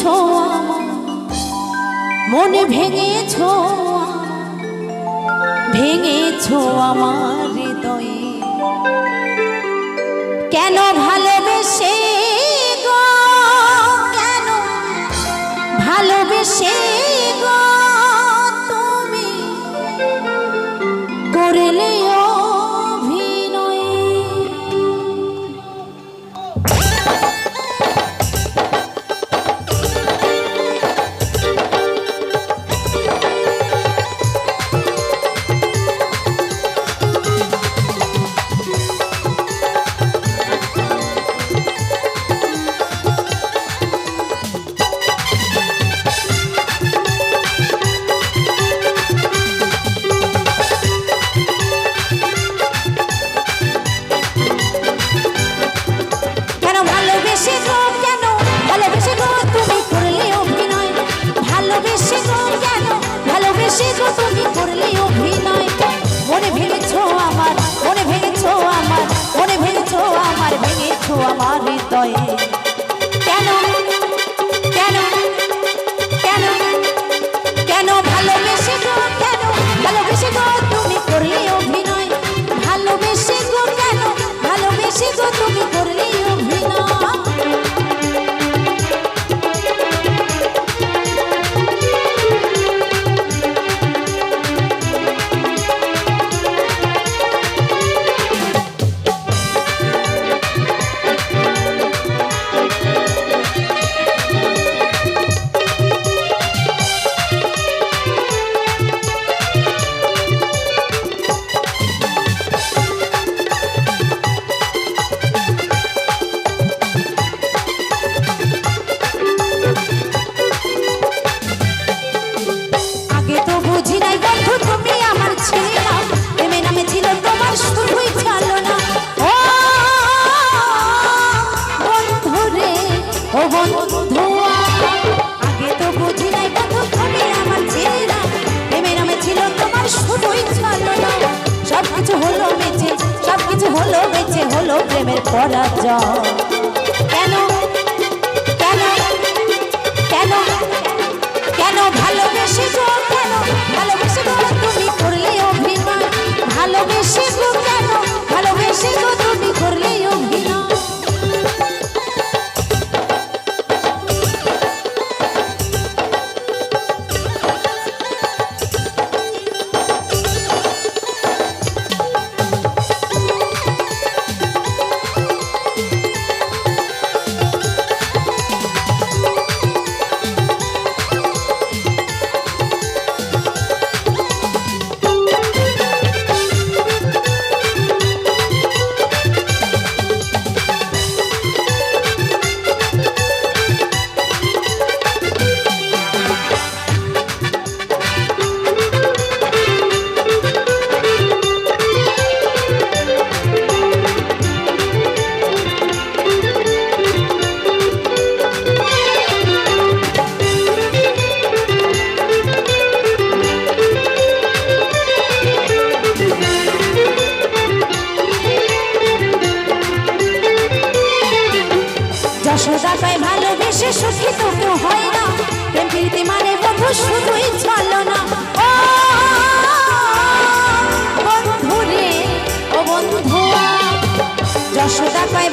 ভেঙেছ মনে ভেঙে ভেঙেছ ভেঙেছ আমার হৃদয়ে। কেন ভালো হৃদয়ে ভরা জল কেন? কেন? কেন? কেন ভালোবেসে কথা সে সুখী তো কেউ হয় না। প্রেম প্রীতি মানে বন্ধু, শুধুই চলো না বন্ধু রে ও বন্ধু যশোদা কয়